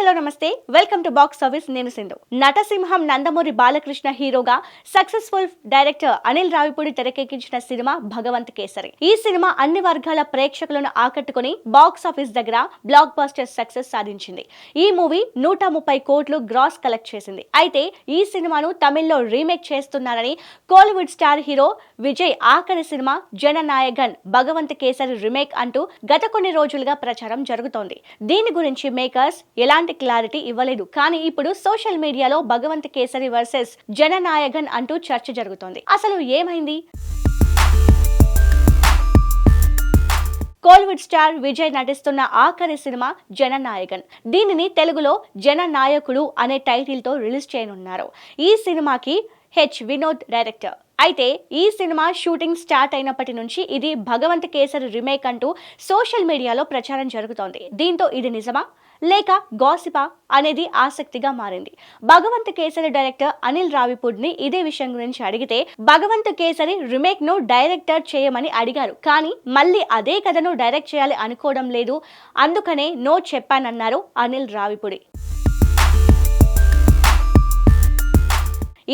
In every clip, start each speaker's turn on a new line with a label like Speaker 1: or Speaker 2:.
Speaker 1: Hello నమస్తే. Welcome to box service నేను సింధు. నటసింహం నందమూరి బాలకృష్ణ హీరోగా సక్సెస్ఫుల్ డైరెక్టర్ అనిల్ రావిపూడి తెరకెక్కించిన సినిమా భగవంత్ కేసరి. ఈ సినిమా అన్ని వర్గాల ప్రేక్షకులను ఆకట్టుకుని బాక్స్ ఆఫీస్ దగ్గర బ్లాక్ బాస్టర్ సక్సెస్ సాధించింది. ఈ మూవీ నూట ముప్పై కోట్లు గ్రాస్ కలెక్ట్ చేసింది. అయితే ఈ సినిమాను తమిళ్ళో రీమేక్ చేస్తున్నారని కోలీవుడ్ స్టార్ హీరో విజయ్ ఆఖరి సినిమా జననాయగన్ భగవంత్ కేసరి రీమేక్ అంటూ గత కొన్ని రోజులుగా ప్రచారం జరుగుతోంది. దీని గురించి మేకర్స్ ఎలాంటి క్లారిటీ ఇవ్వలేదు. కానీ ఇప్పుడు సోషల్ మీడియాలో భగవంత్ కేసరి వర్సెస్ జననాయగన్ అంటూ చర్చ జరుగుతోంది. అసలు ఏమైంది? కోలీవుడ్ స్టార్ విజయ్ నటిస్తున్న ఆఖరి సినిమా జననాయకన్ దీనిని తెలుగులో జననాయకుడు అనే టైటిల్తో రిలీజ్ చేయనున్నారు. ఈ సినిమాకి హెచ్ వినోద్ డైరెక్టర్ అయితే ఈ సినిమా షూటింగ్ స్టార్ట్ అయినప్పటి నుంచి ఇది భగవంత్ కేసరి రిమేక్ అంటూ సోషల్ మీడియాలో ప్రచారం జరుగుతోంది. దీంతో ఇది నిజమా? లేక గాసిపా అనేది ఆసక్తిగా మారింది. భగవంత్ కేసరి డైరెక్టర్ అనిల్ రావిపూడ్ని ఇదే విషయం గురించి అడిగితే భగవంత్ కేసరి రిమేక్ను డైరెక్టర్ చేయమని అడిగారు. కానీ మళ్ళీ అదే కథను డైరెక్ట్ చేయాలి అనుకోవడం లేదు. అందుకనే నో చెప్పానన్నారు అనిల్ రావిపూడి.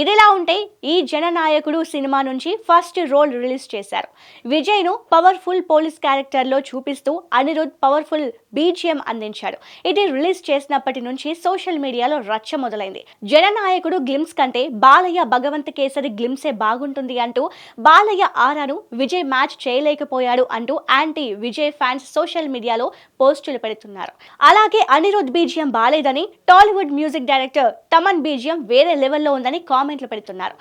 Speaker 1: ఇదిలా ఉంటే ఈ జననాయకుడు సినిమా నుంచి ఫస్ట్ రోల్ రిలీజ్ చేశారు. విజయ్ను పవర్ఫుల్ పోలీస్ క్యారెక్టర్లో చూపిస్తూ అనిరుద్ పవర్ఫుల్ బీజిఎం అందించాడు. ఇది రిలీజ్ చేసినప్పటి నుంచి సోషల్ మీడియాలో రచ్చ మొదలైంది. జననాయకుడు గ్లిమ్స్ కంటే బాలయ్య భగవంత్ కేసరి గ్లిమ్సే బాగుంటుంది అంటూ బాలయ్య ఆరాను విజయ్ మ్యాచ్ చేయలేకపోయాడు అంటూ యాంటీ విజయ్ ఫ్యాన్స్ సోషల్ మీడియాలో పోస్టులు పెడుతున్నారు. అలాగే అనిరుద్ బీజిఎం బాలేదని Tollywood music director Thaman BGM వేరే లెవెల్లో ఉందని కామెంట్లు పెడుతున్నారు.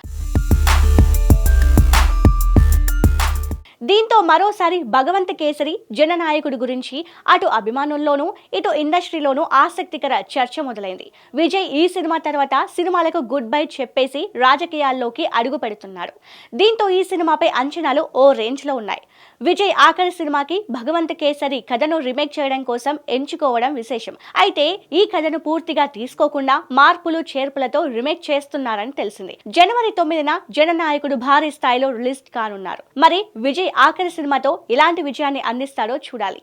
Speaker 1: దీంతో మరోసారి భగవంత కేసరి జననాయకుడి గురించి అటు అభిమానుల్లోనూ ఇటు ఇండస్ట్రీలోనూ ఆసక్తికర చర్చ మొదలైంది. విజయ్ ఈ సినిమా తర్వాత సినిమాలకు గుడ్ బై చెప్పేసి రాజకీయాల్లోకి అడుగు పెడుతున్నాడు దీంతో ఈ సినిమాపై అంచనాలు ఓ రేంజ్లో ఉన్నాయి. విజయ్ ఆఖరి సినిమాకి భగవంత కేసరి కథను రీమేక్ చేయడం కోసం ఎంచుకోవడం విశేషం. అయితే ఈ కథను పూర్తిగా తీసుకోకుండా మార్పులు చేర్పులతో రీమేక్ చేస్తున్నారని తెలిసింది. జనవరి తొమ్మిదిన జననాయకుడు భారీ స్థాయిలో రిలీజ్ కానున్నారు. మరి విజయ్ ఆఖరి సినిమాతో ఎలాంటి విజయాన్ని అందిస్తాడో చూడాలి.